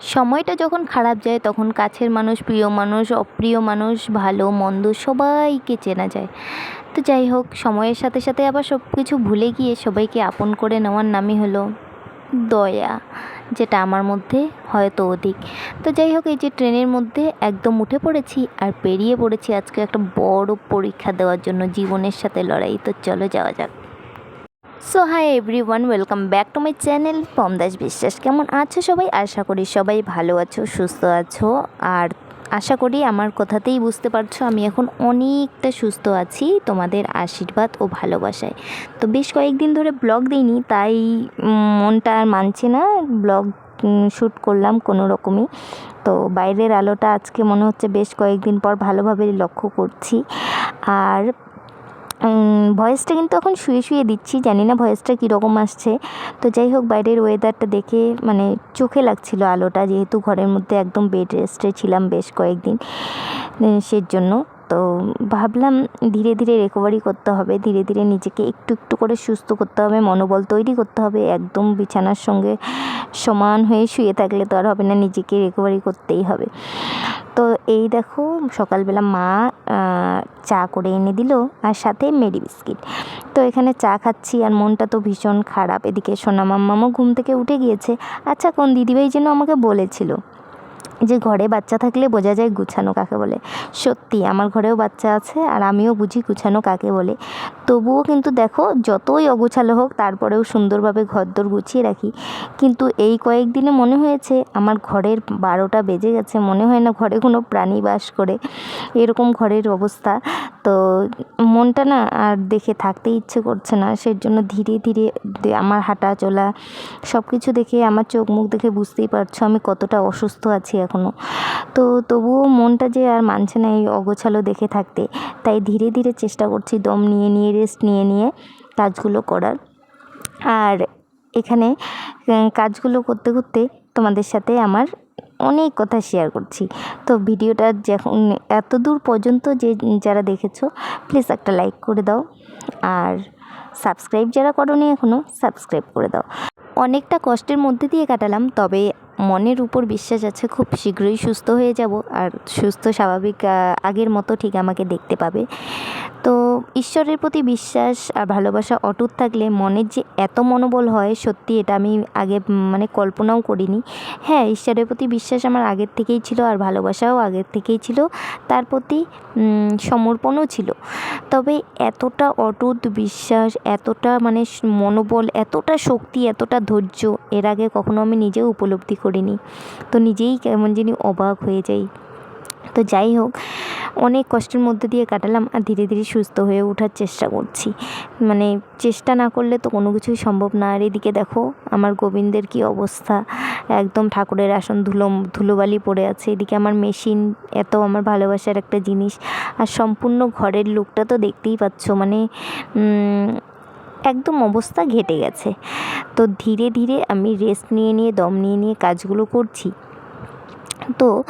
সময়টা যখন খারাপ যায়, তখন কাছের মানুষ, প্রিয় মানুষ, অপ্রিয় মানুষ, ভালো, মন্দ সবাইকে চেনা যায়। তো যাই হোক, সময়ের সাথে সাথে আবার সব কিছু ভুলে গিয়ে সবাইকে আপন করে নেওয়ার নামই হলো দয়া, যেটা আমার মধ্যে হয়তো অধিক। তো যাই হোক, এই যে ট্রেনের মধ্যে একদম উঠে পড়েছি আর পেরিয়ে পড়েছি আজকে একটা বড় পরীক্ষা দেওয়ার জন্য জীবনের সাথে লড়াই। তো চলো যাওয়া যাক। So hi everyone welcome back to my channel Pomdas Biswas কেমন আছো সবাই? আশা করি সবাই ভালো আছো, সুস্থ আছো। আর আশা করি আমার কথাতেই বুঝতে পারছ, আমি এখন অনেকটা সুস্থ আছি তোমাদের আশীর্বাদ ও ভালোবাসায়। তো বেশ কয়েকদিন ধরে ব্লগ দিইনি, তাই মনটা আর মানছে না। ব্লগ শ্যুট করলাম কোনো রকমই। তো বাইরের আলোটা আজকে মনে হচ্ছে বেশ কয়েকদিন পর ভালোভাবে লক্ষ্য করছি। আর ভয়েসটা কিন্তু এখন শুয়ে শুয়ে দিচ্ছি, জানি না ভয়েসটা কীরকম আসছে। তো যাই হোক, বাইরের ওয়েদারটা দেখে মানে চোখে লাগছিল আলোটা, যেহেতু ঘরের মধ্যে একদম বেড রেস্টে ছিলাম বেশ কয়েকদিন সের জন্য তো ভাবলাম ধীরে ধীরে রিকভারি করতে হবে, ধীরে ধীরে নিজেকে একটু একটু করে সুস্থ করতে হবে, মনোবল তৈরি করতে হবে, একদম বিছানার সঙ্গে সমান হয়ে শুয়ে থাকলে তো আর হবে না, নিজেকে রিকভারি করতেই হবে। তো এই দেখো, সকালবেলা মা চা করে এনে দিল আর সাথে মেরি বিস্কিট। তো এখানে চা খাচ্ছি আর মনটা তো ভীষণ খারাপ। এদিকে সোনা মাম্মামও ঘুম থেকে উঠে গিয়েছে। আচ্ছা কোন দিদিভাই যেন আমাকে বলেছিল। যে ঘরে বাচ্চা থাকলে বোঝা যায় গুছানো কাকে বলে। সত্যি, আমার ঘরেও বাচ্চা আছে আর আমিও বুঝি গুছানো কাকে বলে। তবুও কিন্তু দেখো, যতই অগুছালো হোক, তারপরেও সুন্দরভাবে ঘরদোর গুছিয়ে রাখি। কিন্তু এই কয়েকদিনে মনে হয়েছে, আমার ঘরের বারোটা বেজে গেছে, মনে হয় না ঘরে কোনো প্রাণী বাস করে। এরকম ঘরের অবস্থা। তো মনটা না আর দেখে থাকতে ইচ্ছে করছে না সেই জন্য ধীরে ধীরে আমার হাঁটা চলা সব কিছু দেখে, আমার চোখ মুখ দেখে বুঝতেই পারছ আমি কতটা অসুস্থ আছি এখনও তো তবুও মনটা যে আর মানছে না এই অগোছালো দেখে থাকতে, তাই ধীরে ধীরে চেষ্টা করছি দম নিয়ে নিয়ে রেস্ট নিয়ে নিয়ে কাজগুলো করার। আর এখানে কাজগুলো করতে করতে তোমাদের সাথে আমার অনেক কথা শেয়ার করছি। তো ভিডিওটা যখন এত দূর পর্যন্ত যে যারা দেখেছ প্লিজ একটা লাইক করে দাও। আর সাবস্ক্রাইব যারা করোনি এখনও সাবস্ক্রাইব করে দাও। অনেকটা কষ্টের মধ্যে দিয়ে কাটালাম, তবে মনের উপর বিশ্বাস আছে, খুব শীঘ্রই সুস্থ হয়ে যাব। আর সুস্থ, স্বাভাবিক আগের মতো ঠিক আমাকে দেখতে পাবে। তো ঈশ্বরের প্রতি বিশ্বাস আর ভালোবাসা অটুট থাকলে মনের যে এত মনোবল হয়, সত্যি এটা আমি আগে মানে কল্পনাও করিনি। হ্যাঁ ঈশ্বরের প্রতি বিশ্বাস আমার আগের থেকেই ছিল আর ভালোবাসাও আগের থেকেই ছিল। তার প্রতি সমর্পণও ছিল। তবে এতটা অটুট বিশ্বাস, এতটা মানে মনোবল, এতটা শক্তি, এতটা ধৈর্য এর আগে কখনো আমি নিজেও উপলব্ধি করিনি। তো নিজেই কেমন জানি অবাক হয়ে যাই। তো যাই হোক, অনেক কষ্টের মধ্যে দিয়ে কাটালাম আর ধীরে ধীরে সুস্থ হয়ে ওঠার চেষ্টা করছি। মানে চেষ্টা না করলে তো কোনো কিছুই সম্ভব না। আর এদিকে দেখো, আমার গোবিন্দের কি অবস্থা। একদম ঠাকুরের আসন ধুলো, ধুলোবালি পড়ে আছে। এদিকে আমার মেশিন এত আমার ভালোবাসার একটা জিনিস। আর সম্পূর্ণ ঘরের লুকটা তো দেখতেই পাচ্ছ। মানে একদম অবস্থা ঘেটে গেছে। তো ধীরে ধীরে আমি রেস্ট নিয়ে নিয়ে, দম নিয়ে নিয়ে কাজগুলো করছি। তো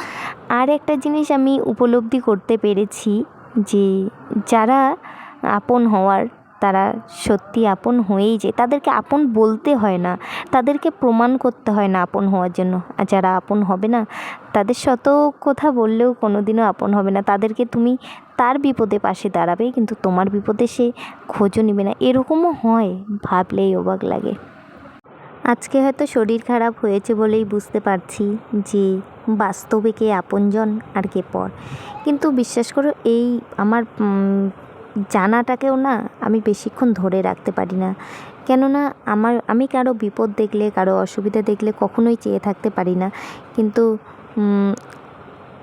আর একটা জিনিস আমি উপলব্ধি করতে পেরেছি যে যারা আপন হওয়ার, তারা সত্যি আপন হয়েই যায়। তাদেরকে আপন বলতে হয় না। তাদেরকে প্রমাণ করতে হয় না আপন হওয়ার জন্য। আর যারা আপন হবে না, তাদের শত কথা বললেও কোনো দিনও আপন হবে না। তাদেরকে তুমি তার বিপদে পাশে দাঁড়াবে, কিন্তু তোমার বিপদে সে খোঁজও নেবে না। এরকমও হয়, ভাবলেই অবাক লাগে। আজকে হয়তো শরীর খারাপ হয়েছে বলেই বুঝতে পারছি যে বাস্তবে কে আপনজন আর কে পর। কিন্তু বিশ্বাস করো, এই আমার জানাটাকেও না আমি বেশিক্ষণ ধরে রাখতে পারি না। কেননা আমার, আমি কারও বিপদ দেখলে, কারও অসুবিধা দেখলে কখনোই চেয়ে থাকতে পারি না। কিন্তু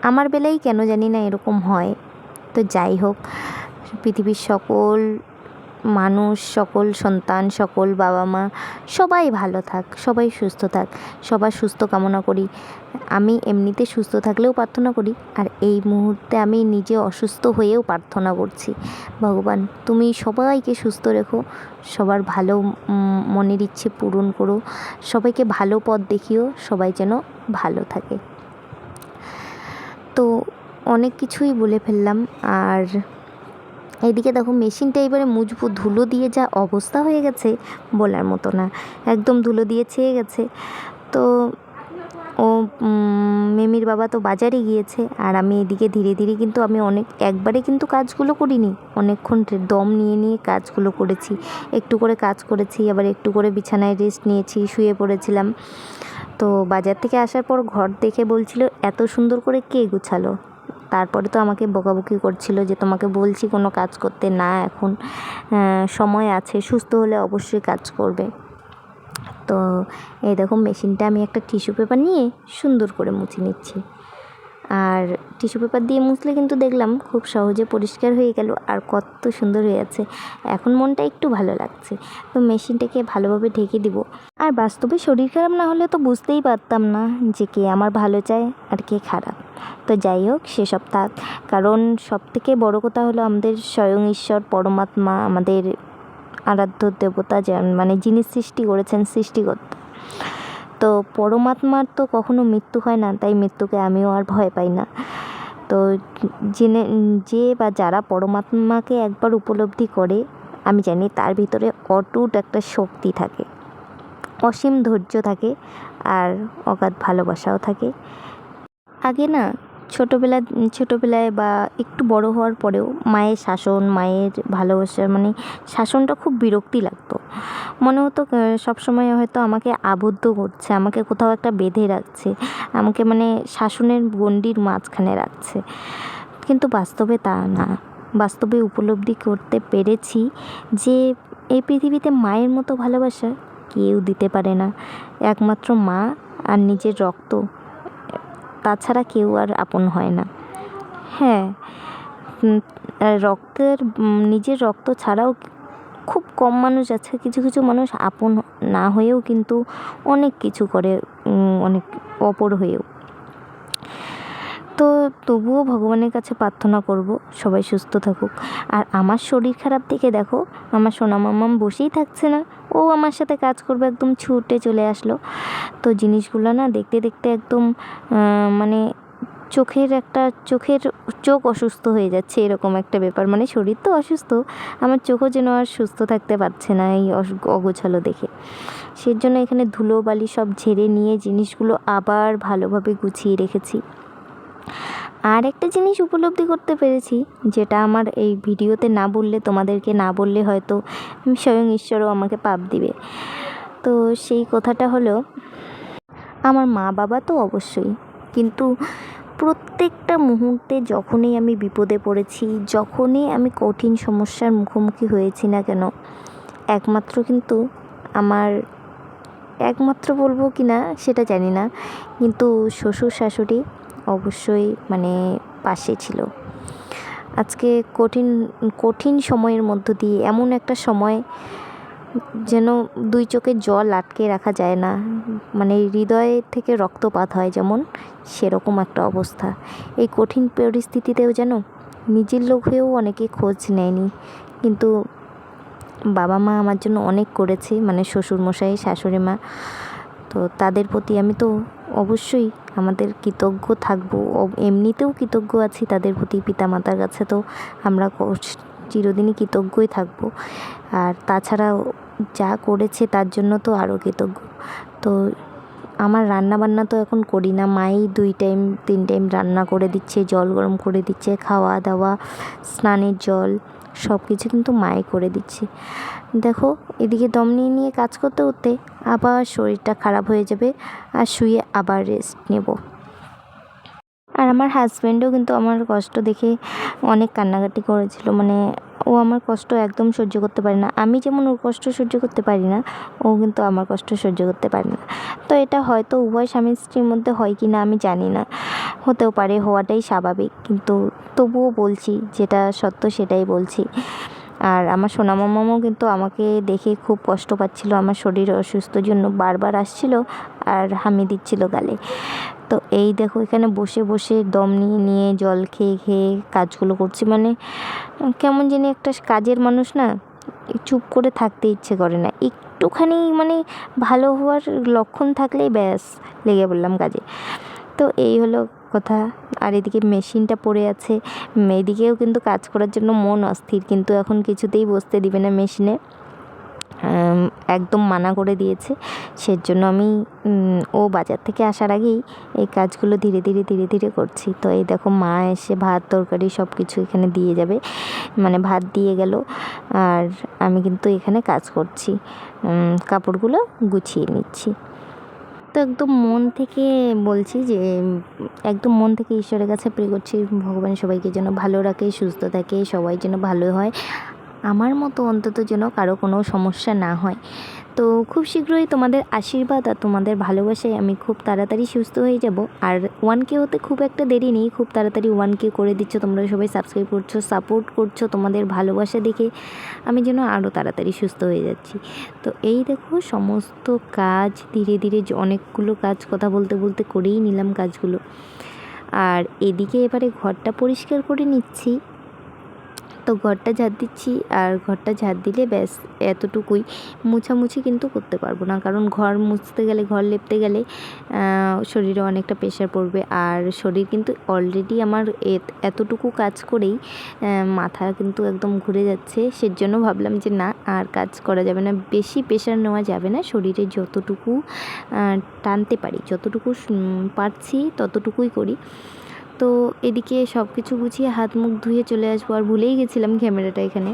আমার বেলায় কেন জানি না এরকম হয়। তো যাই হোক, পৃথিবীর সকল মানুষ, সকল সন্তান, সকল বাবা মা সবাই ভালো থাক, সবাই সুস্থ থাক, সবার সুস্থ কামনা করি। আমি এমনিতে সুস্থ থাকলেও প্রার্থনা করি, আর এই মুহূর্তে আমি নিজে অসুস্থ হয়েও প্রার্থনা করছি। ভগবান, তুমি সবাইকে সুস্থ রেখো, সবার ভালো মনের ইচ্ছে পূরণ করো, সবাইকে ভালো পথ দেখিও, সবাই যেন ভালো থাকে। তো অনেক কিছুই বলে ফেললাম। আর এইদিকে দেখো, মেশিনটা এবারে মুজবু, ধুলো দিয়ে যা অবস্থা হয়ে গেছে বলার মতো না। একদম ধুলো দিয়ে ছেয়ে গেছে। তো ও মেমির বাবা তো বাজারে গিয়েছে, আর আমি এদিকে ধীরে ধীরে কিন্তু আমি অনেক, একবারে কিন্তু কাজগুলো করিনি। অনেকক্ষণ দম নিয়ে নিয়ে কাজগুলো করেছি। একটু করে কাজ করেছি, আবার একটু করে বিছানায় রেস্ট নিয়েছি, শুয়ে পড়েছিলাম। তো বাজার থেকে আসার পর ঘর দেখে বলছিল, এত সুন্দর করে কে গুছালো? তারপরে তো আমাকে বকাবকি করছিল যে তোমাকে বলছি কোনো কাজ করতে না, এখন সময় আছে, সুস্থ হলে অবশ্যই কাজ করবে। তো এই দেখো মেশিনটা আমি একটা টিস্যু পেপার নিয়ে সুন্দর করে মুছে নিচ্ছি। আর টিস্যু পেপার দিয়ে মুছলে কিন্তু দেখলাম খুব সহজে পরিষ্কার হয়ে গেল আর কত সুন্দর হয়ে আছে। এখন মনটা একটু ভালো লাগছে। তো মেশিনটাকে ভালোভাবে ঢেকে দিব। আর বাস্তবে শরীর খারাপ না হলে তো বুঝতেই পারতাম না যে কে আমার ভালো চায় আর কে খারাপ। তো যাই হোক সেসব থাক কারণ সব থেকে বড়ো কথা হলো আমাদের স্বয়ং ঈশ্বর, পরমাত্মা, আমাদের আরাধ্য দেবতা মানে যিনি সৃষ্টি করেছেন, সৃষ্টিকর্তা। তো পরমাত্মার তো কখনো মৃত্যু হয় না, তাই মৃত্যুকে আমিও আর ভয় পাই না। তো জেনে, যে বা যারা পরমাত্মাকে একবার উপলব্ধি করে, আমি জানি তার ভিতরে অটুট একটা শক্তি থাকে। অসীম ধৈর্য থাকে আর অগাধ ভালোবাসাও থাকে। আগে না, ছোটোবেলা, ছোটোবেলায় বা একটু বড় হওয়ার পরেও মায়ের শাসন, মায়ের ভালোবাসা মানে শাসনটা খুব বিরক্তি লাগতো। মনে হতো সবসময় হয়তো আমাকে আবদ্ধ করছে, আমাকে কোথাও একটা বেঁধে রাখছে, আমাকে মানে শাসনের গণ্ডির মাঝখানে রাখছে। কিন্তু বাস্তবে তা না। বাস্তবে উপলব্ধি করতে পেরেছি যে এই পৃথিবীতে মায়ের মতো ভালোবাসা কেউ দিতে পারে না। একমাত্র মা আর নিজের রক্ত, তাছাড়া কেউ আর আপন হয় না। হ্যাঁ রক্তের নিজের রক্ত ছাড়াও খুব কম মানুষ আছে, কিছু কিছু মানুষ আপন না হয়েও কিন্তু অনেক কিছু করে অনেক অপর হয়েও। তো তবুও ভগবানের কাছে প্রার্থনা করব, সবাই সুস্থ থাকুক। আর আমার শরীর খারাপ দেখে দেখো, আমার সোনা মামাম বসেই থাকছে না, ও আমার সাথে কাজ করবে, একদম ছুটে চলে আসলো। তো জিনিসগুলো না দেখতে দেখতে একদম মানে চোখের একটা, চোখের চোখ অসুস্থ হয়ে যাচ্ছে, এরকম একটা ব্যাপার। মানে শরীর তো অসুস্থ, আমার চোখও যেন আর সুস্থ থাকতে পারছে না এই অগোছালো দেখে। সেই জন্য এখানে ধুলো বালি সব ঝেড়ে নিয়ে জিনিসগুলো আবার ভালোভাবে গুছিয়ে রেখেছি। আর একটা জিনিস উপলব্ধি করতে পেরেছি, যেটা আমার এই ভিডিওতে না বললে, তোমাদেরকে না বললে হয়তো স্বয়ং ঈশ্বরও আমাকে পাপ দিবে। তো সেই কথাটা হলো, আমার মা বাবা তো অবশ্যই, কিন্তু প্রত্যেকটা মুহূর্তে যখনই আমি বিপদে পড়েছি, যখনই আমি কঠিন সমস্যার মুখোমুখি হয়েছি না কেন, একমাত্র কিন্তু আমার, একমাত্র বলব কি না সেটা জানি না, কিন্তু শ্বশুর শাশুড়ি অবশ্যই মানে পাশে ছিল। আজকে কঠিন কঠিন সময়ের মধ্য দিয়ে এমন একটা সময় যেন দুই চোখে জল আটকে রাখা যায় না। মানে হৃদয় থেকে রক্তপাত হয় যেমন, সেরকম একটা অবস্থা। এই কঠিন পরিস্থিতিতেও যেন নিজের লোক হয়েও অনেকে খোঁজ নেয়নি। কিন্তু বাবা মা আমার জন্য অনেক করেছে মানে শ্বশুরমশাই, শাশুড়ি মা। তো তাদের প্রতি আমি তো অবশ্যই আমাদের কৃতজ্ঞ থাকব। এমনিতেও কৃতজ্ঞ আছি তাদের প্রতি, পিতামাতার কাছে তো আমরা চিরদিনই কৃতজ্ঞই থাকব। আর তাছাড়াও যা করেছে তার জন্য তো আরও কৃতজ্ঞ। তো আমার রান্না বান্না তো এখন করি না। মাই দুই টাইম তিন টাইম রান্না করে দিচ্ছে, জল গরম করে দিচ্ছে, খাওয়া দাওয়া, স্নানের জল সব কিছু কিন্তু মাই করে দিচ্ছে। দেখো, এদিকে দম নিয়ে নিয়ে কাজ করতে করতে আবার শরীরটা খারাপ হয়ে যাবে আর শুয়ে আবার রেস্ট নেব। আর আমার হাজব্যান্ডও কিন্তু আমার কষ্ট দেখে অনেক কান্নাকাটি করেছিল। মানে ও আমার কষ্ট একদম সহ্য করতে পারে না। আমি যেমন ওর কষ্ট সহ্য করতে পারি না, ও কিন্তু আমার কষ্ট সহ্য করতে পারে না। তো এটা হয়তো উভয় স্বামী স্ত্রীর মধ্যে হয় কি না আমি জানি না। হতেও পারে, হওয়াটাই স্বাভাবিক। কিন্তু তবুও বলছি, যেটা সত্য সেটাই বলছি। আর আমার সোনা মামাও কিন্তু আমাকে দেখে খুব কষ্ট পাচ্ছিল। আমার শরীর অসুস্থর জন্য বারবার আসছিল আর হামি দিচ্ছিল গালে। তো এই দেখো এখানে বসে বসে দম নিয়ে নিয়ে জল খেয়ে খেয়ে কাজগুলো করছি। মানে কেমন জানি একটা কাজের মানুষ না, চুপ করে থাকতে ইচ্ছে করে না। একটুখানি মানে ভালো হওয়ার লক্ষণ থাকলেই ব্যাস, লেগে বললাম কাজে। তো এই হলো কথা। আর এদিকে মেশিনটা পড়ে আছে। এদিকেও কিন্তু কাজ করার জন্য মন অস্থির, কিন্তু এখন কিছুতেই বসতে দিবে না মেশিনে। একদম মানা করে দিয়েছে। সেজন্য আমি ও বাজার থেকে আসার আগেই এই কাজগুলো ধীরে ধীরে ধীরে ধীরে করছি। তো এই দেখো, মা এসে ভাত, তরকারি সব কিছু এখানে দিয়ে যাবে। মানে ভাত দিয়ে গেল। আর আমি কিন্তু এখানে কাজ করছি। কাপড়গুলো গুছিয়ে নিচ্ছি। তো একদম মন থেকে বলছি যে, একদম মন থেকে ঈশ্বরের কাছে প্রে করছি। ভগবান সবাইকে যেন ভালো রাখে, সুস্থ থাকে, সবাই যেন ভালো হয়। আমার মতো অন্তত যেন কারও কোনো সমস্যা না হয়। তো খুব শীঘ্রই তোমাদের আশীর্বাদ আর তোমাদের ভালোবাসায় আমি খুব তাড়াতাড়ি সুস্থ হয়ে যাব। আর ওয়ান কে হতে খুব একটা দেরি নেই, খুব তাড়াতাড়ি ওয়ান কে করে দিচ্ছ তোমরা সবাই সাবস্ক্রাইব করছ সাপোর্ট করছ তোমাদের ভালোবাসা দেখে। আমি যেন আরও তাড়াতাড়ি সুস্থ হয়ে যাচ্ছি। তো এই দেখো সমস্ত কাজ, ধীরে ধীরে অনেকগুলো কাজ কথা বলতে বলতে করেই নিলাম কাজগুলো। আর এদিকে এবারে ঘরটা পরিষ্কার করে নিচ্ছি। তো ঘরটা ঝাড় দিচ্ছি আর ঘরটা ঝাড় দিলে ব্যাস এতটুকুই মুছামুছি কিন্তু করতে পারব না। কারণ ঘর মুছতে গেলে, ঘর লেপতে গেলে শরীরে অনেকটা প্রেশার পড়বে। আর শরীর কিন্তু অলরেডি আমার এত- এতটুকু কাজ করেই মাথা কিন্তু একদম ঘুরে যাচ্ছে। সেজন্য ভাবলাম যে না, আর কাজ করা যাবে না। বেশি প্রেশার নেওয়া যাবে না। শরীরে যতটুকু টানতে পারি, যতটুকু পারছি ততটুকুই করি। তো এদিকে সব কিছু গুছিয়ে হাত মুখ ধুয়ে চলে আসব। আর ভুলেই গেছিলাম ক্যামেরাটা এখানে।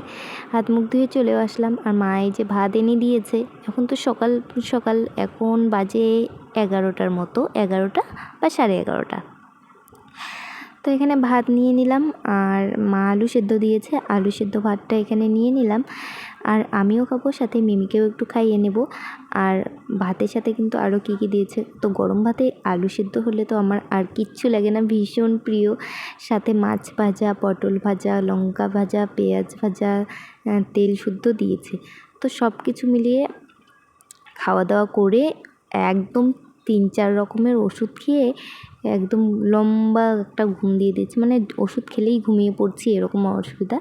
হাত মুখ ধুয়ে চলেও আসলাম। আর মা এই যে ভাত এনে দিয়েছে, এখন তো সকাল সকাল এখন বাজে এগারোটার মতো, এগারোটা বা সাড়ে এগারোটা। তো এখানে ভাত নিয়ে নিলাম আর মা আলু সেদ্ধ দিয়েছে। আলু সেদ্ধ ভাতটা এখানে নিয়ে নিলাম। আর আমিও খাব, সাথে মিমিকেও একটু খাইয়ে নেব। আর ভাতের সাথে কিন্তু আরও কী কী দিয়েছে? তো গরম ভাতে আলু সেদ্ধ হলে তো আমার আর কিচ্ছু লাগে না, ভীষণ প্রিয়। সাথে মাছ ভাজা, পটল ভাজা, লঙ্কা ভাজা, পেঁয়াজ ভাজা তেল শুদ্ধ দিয়েছে। তো সব কিছু মিলিয়ে খাওয়া দাওয়া করে একদম তিন চার রকমের ওষুধ খেয়ে একদম লম্বা একটা ঘুম দিয়ে দিয়েছি। মানে ওষুধ খেলেই ঘুমিয়ে পড়ছি, এরকম অসুবিধা।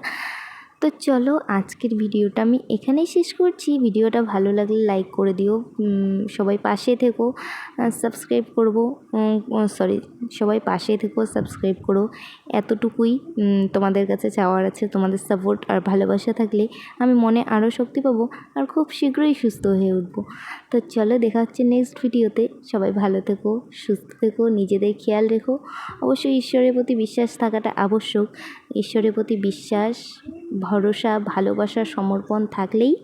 তো চলো আজকের ভিডিওটা আমি এখানেই শেষ করছি। ভিডিওটা ভালো লাগলে লাইক করে দিও। সবাই পাশে থেকো সাবস্ক্রাইব করব। সরি সবাই পাশে থেকো সাবস্ক্রাইব করো। এতটুকুই তোমাদের কাছে চাওয়ার আছে, তোমাদের সাপোর্ট আর ভালোবাসা থাকলে আমি মনে আরও শক্তি পাবো আর খুব শীঘ্রই সুস্থ হয়ে উঠবো। তো চলো দেখা হচ্ছে নেক্সট ভিডিওতে। সবাই ভালো থেকো, সুস্থ থেকো, নিজেদের খেয়াল রেখো। অবশ্যই ঈশ্বরের প্রতি বিশ্বাস থাকাটা আবশ্যক। ঈশ্বরের প্রতি বিশ্বাস, ভরসা, ভালোবাসা, সমর্পণ থাকলেই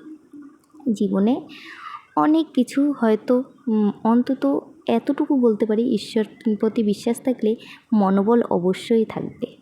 জীবনে অনেক কিছু হয়তো অন্তত এতটুকু বলতে পারি, ঈশ্বর প্রতি বিশ্বাস থাকলে মনোবল অবশ্যই থাকবে।